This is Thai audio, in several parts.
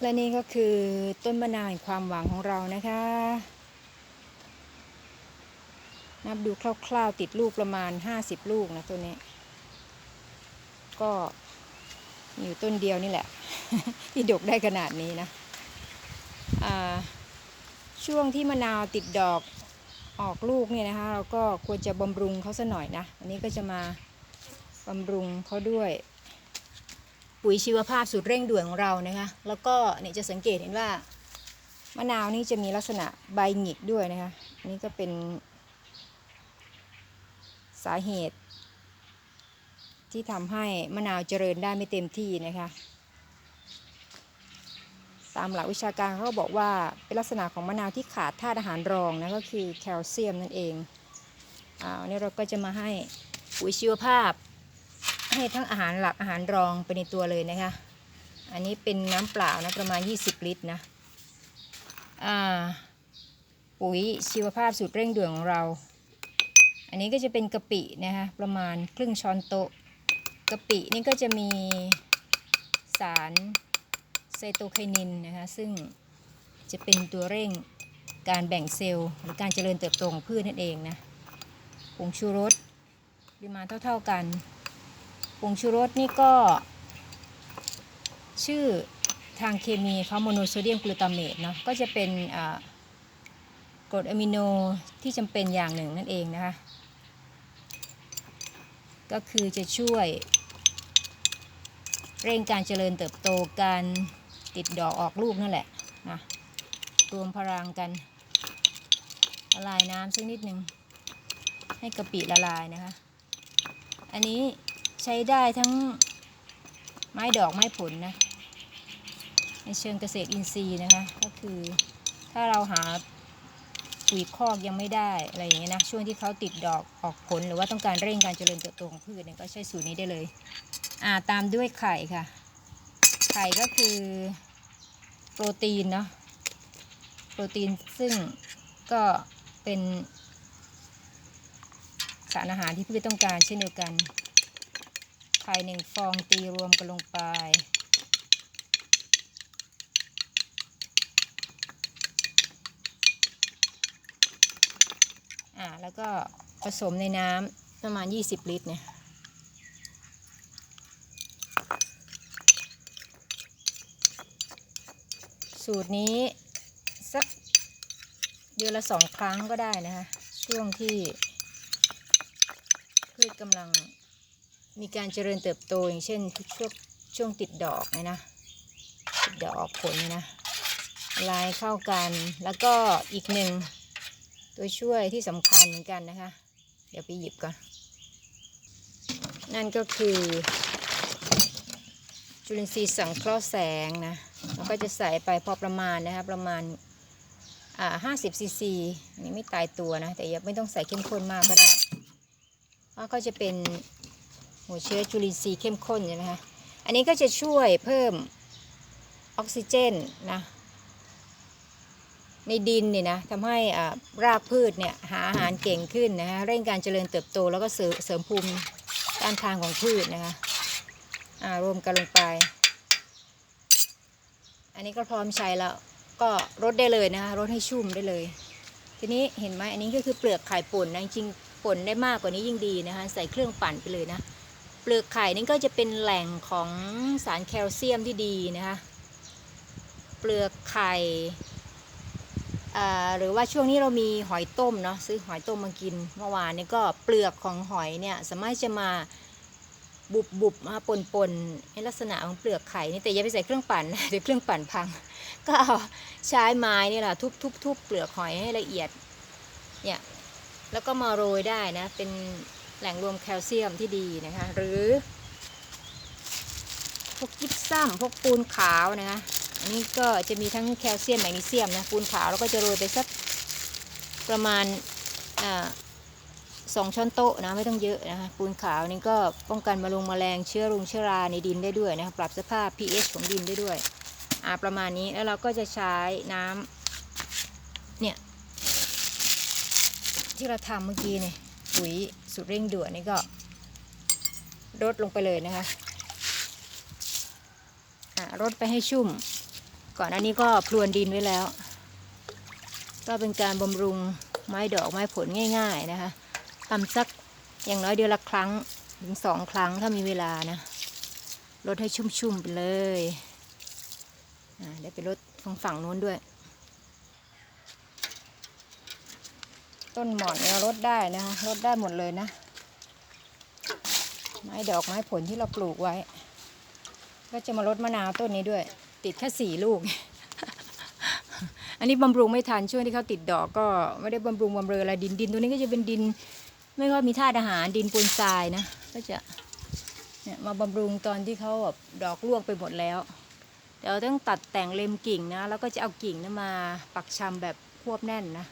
และนี่ก็คือต้นมะนาวแห่งความหวังของเรานะคะ นับดูคร่าวๆติดลูกประมาณ 50 ลูกนะตัวนี้ ก็มีอยู่ต้นเดียวนี่แหละ ที่ดกได้ขนาดนี้นะช่วงที่มะนาวติดดอกออกลูกเนี่ยนะคะ เราก็ควรจะบำรุงเขาสัหน่อยนะ อันนี้ก็จะมาบำรุงเขาด้วย ปุ๋ยชีวภาพสูตรเร่งด่วนของเรานะคะ แล้วก็เนี่ยจะสังเกตเห็นว่ามะนาวนี่จะมีลักษณะใบหงิกด้วยนะคะนนี่ก็เป็นสาเหตุ ที่ทำให้มะนาวเจริญได้ไม่เต็มที่นะคะ ตามหลักวิชาการเขาก็บอกว่าเป็นลักษณะของมะนาวที่ขาดธาตุอาหารรองนะก็คือแคลเซียมนั่นเองอ่าวันนี้เราก็จะมาให้ปุ๋ยชีวภาพ ให้ทั้งอาหารหลักอาหารรองไปในตัวเลยนะคะ อันนี้เป็นน้ำเปล่านะประมาณ 20 ลิตรนะปุ๋ยชีวภาพสูตรเร่งด่วนของเรา อันนี้ก็จะเป็นกะปินะคะประมาณครึ่งช้อนโต๊ะกะปินี่ก็จะมีสารไซโตไคนินนะคะซึ่งจะเป็นตัวเร่งการแบ่งเซลล์หรือการเจริญเติบโตของพืชนั่นเองนะผงชูรสปริมาณเท่า ๆกัน ผงชูรสนี่ก็ ชื่อทางเคมีเขาโมโนโซเดียมกลูตาเมตเนาะก็จะเป็นกรดอะมิโนที่จำเป็นอย่างหนึ่งนั่นเองนะคะ ก็คือจะช่วย เร่งการเจริญเติบโตการติดดอกออกลูกนั่นแหละนะรวมพลังกันละลายน้ำสักนิดหนึ่งให้กะปิละลายนะคะ อันนี้ ใช้ได้ทั้งไม้ดอกไม้ผลนะ ในเชิงเกษตรอินทรีย์นะคะ ก็คือถ้าเราหาปุ๋ยคอกยังไม่ได้อะไรอย่างเงี้ยนะ ช่วงที่เขาติดดอกออกผลหรือว่าต้องการเร่งการเจริญเติบโตของพืชเนี่ยก็ใช้สูตรนี้ได้เลย อ่าตามด้วยไข่ค่ะ ไข่ก็คือโปรตีนเนาะโปรตีนซึ่งก็เป็นสารอาหารที่พืชต้องการเช่นเดียวกัน ข่หนึ่งฟองตีรวมกันลงไป อ่า แล้วก็ผสมในน้ำประมาณ 20 ลิตรเนี่ย สูตรนี้สักเดือนละสองครั้งก็ได้นะคะ ช่วงที่พืชกำลัง มีการเจริญเติบโตอย่างเช่นช่วงช่วงติดดอกเนี่ยนะติดดอกออกผลเนี่ยนะลายเข้ากันแล้วก็อีกหนึ่งตัวช่วยที่สำคัญเหมือนกันนะคะ เดี๋ยวไปหยิบก่อน นั่นก็คือ จุลินทรีย์สังเคราะห์แสงนะเราก็จะใส่ไปพอประมาณนะคะประมาณอ่าห้าสิบซีซีอันนี้ไม่ตายตัวนะ แต่ยังไม่ต้องใส่เข้มข้นมากก็ได้เพราะก็จะเป็น หัวเชื้อจุลินทรีย์เข้มข้นใช่ไหมคะอันนี้ก็จะช่วยเพิ่มออกซิเจนนะในดินเนี่ยนะทำให้อ่ารากพืชเนี่ยหาอาหารเก่งขึ้นนะคะเร่งการเจริญเติบโตแล้วก็เสริมภูมิต้านทานของพืชนะคะอ่ารวมกันลงไป อันนี้ก็พร้อมใช้แล้วก็รดได้เลยนะคะรดให้ชุ่มได้เลย ทีนี้เห็นไหมอันนี้ก็คือเปลือกไข่ป่นนะจริงๆป่นได้มากกว่านี้ยิ่งดีนะคะใส่เครื่องปั่นไปเลยนะ เปลือกไข่นี่ก็จะเป็นแหล่งของสารแคลเซียมที่ดีนะคะ เปลือกไข่หรือว่าช่วงนี้เรามีหอยต้มเนาะซื้อหอยต้มมากินเมื่อวานนี้ก็เปลือกของหอยเนี่ยสามารถจะมาบุบบุบมาปนปนๆให้ลักษณะของเปลือกไข่นี่แต่อย่าไปใส่เครื่องปั่นเดี๋ยวเครื่องปั่นพัง ก็เอาใช้ไม้นี่แหละทุบทุบทุบเปลือกหอยให้ละเอียดเนี่ยแล้วก็มาโรยได้นะเป็น แหล่งรวมแคลเซียมที่ดีนะคะ หรือ พวกยิปซัมพวกปูนขาวนะคะอันนี้ก็จะมีทั้งแคลเซียมแมกนีเซียมนะปูนขาวแล้วก็จะโรยไปสักประมาณสองช้อนโต๊ะนะไม่ต้องเยอะนะคะปูนขาวนี่ก็ป้องกันมาลงมแมลงเชื้อรุงเชื้อราในดินได้ด้วยนะคะปรับสภาพ pH ของดินได้ด้วยอ่าประมาณนี้แล้วเราก็จะใช้น้ำเนี่ยที่เราทำเมื่อกี้เนี่ยปุ๋ย สูตรเร่งด่วนนี่ก็รดลงไปเลยนะคะรดไปให้ชุ่ม ก่อนอันนี้ก็พรวนดินไว้แล้ว ก็เป็นการบำรุงไม้ดอกไม้ผลง่าย ๆนะคะทำสักอย่างน้อยเดือนละครั้งถึงสองครั้งถ้ามีเวลานะลดให้ชุ่มๆไปเลยเดี๋ยวไปลดฝั่งฝั่งนู้นด้วย ต้นหมอนเนี่ยลดได้นะคะลดได้หมดเลยนะ ไม้ดอกไม้ผลที่เราปลูกไว้ ก็จะมาลดมะนาวต้นนี้ด้วย ติดแค่สี่ลูก อันนี้บำรุงไม่ทันช่วงที่เขาติดดอกก็ไม่ได้บำรุงบำเรออะไรดินดินตัวนี้ก็จะเป็นดิน ไม่ค่อยมีธาตุอาหารดินปูนทรายนะ ก็จะเนี่ยมาบำรุงตอนที่เขาแบบดอกร่วงไปหมดแล้วเดี๋ยวต้องตัดแต่งเล็มกิ่งนะ แล้วก็จะเอากิ่งนะมาปักชำแบบควบแน่นนะ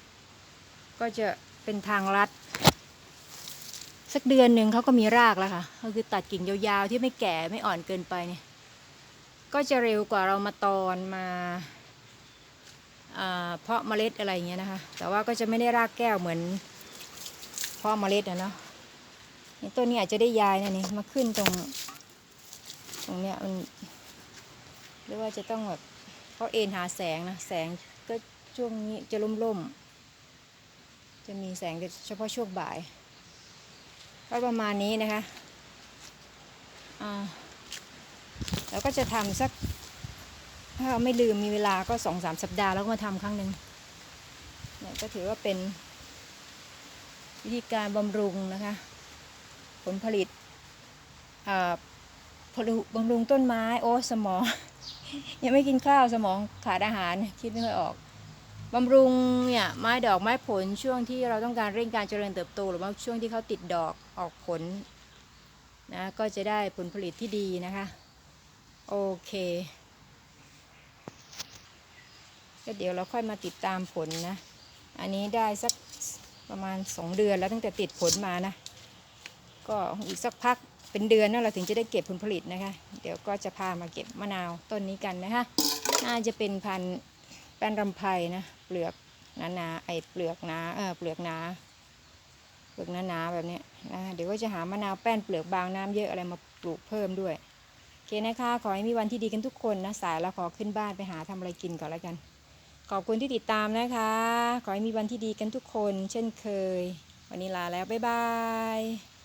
ก็จะเป็นทางลัด สักเดือนหนึ่งเขาก็มีรากแล้วค่ะ ก็คือตัดกิ่งยาวๆที่ไม่แก่ไม่อ่อนเกินไปเนี่ย ก็จะเร็วกว่าเรามาตอนมาเพาะเมล็ดอะไรอย่างเงี้ยนะคะ แต่ว่าก็จะไม่ได้รากแก้วเหมือนเพาะเมล็ดนะเนาะนี่ต้นนี้อาจจะได้ย้ายนะนี่มาขึ้นตรง ตรงเนี้ยมันหรือว่าจะต้องแบบเขาเอ็นหาแสงนะ แสงก็ช่วงนี้จะล่มๆ จะมีแสงเฉพาะช่วงบ่ายก็ประมาณนี้นะคะแล้วก็จะทำสัก ถ้าไม่ลืมมีเวลาก็สองสามสัปดาห์แล้วก็มาทำครั้งหนึ่งเนี่ยก็ถือว่าเป็นวิธีการบำรุงนะคะ ผลผลิตผลิตบำรุงต้นไม้ โอ้สมอง ยังไม่กินข้าวสมองขาดอาหารคิดไม่ค่อยออก บำรุงเนี่ยไม้ดอกไม้ผลช่วงที่เราต้องการเร่งการเจริญเติบโต หรือว่าช่วงที่เขาติดดอกออกผลนะก็จะได้ผลผลิตที่ดีนะคะโอเคก็เดี๋ยวเราค่อยมาติดตามผลนะ อันนี้ได้สักประมาณสองเดือนแล้วตั้งแต่ติดผลมานะ ก็อีกสักพักเป็นเดือนนะเราถึงจะได้เก็บผลผลิตนะคะ เดี๋ยวก็จะพามาเก็บมะนาวต้นนี้กันนะคะ น่าจะเป็นพันธุ์ แป้นรำไพนะเปลือกหนาหนาๆไอเปลือกหนาเออเปลือกหนา เปลือกหนาหนาๆแบบนี้นะเดี๋ยวก็จะหามะนาวแป้นเปลือกบางน้ำเยอะอะไรมาปลูกเพิ่มด้วยโอเคนะคะขอให้มีวันที่ดีกันทุกคนนะสายแล้วขอขึ้นบ้านไปหาทำอะไรกินก่อนแล้วกัน ขอบคุณที่ติดตามนะคะ ขอให้มีวันที่ดีกันทุกคน เช่นเคย วันนี้ลาแล้วบ๊ายบาย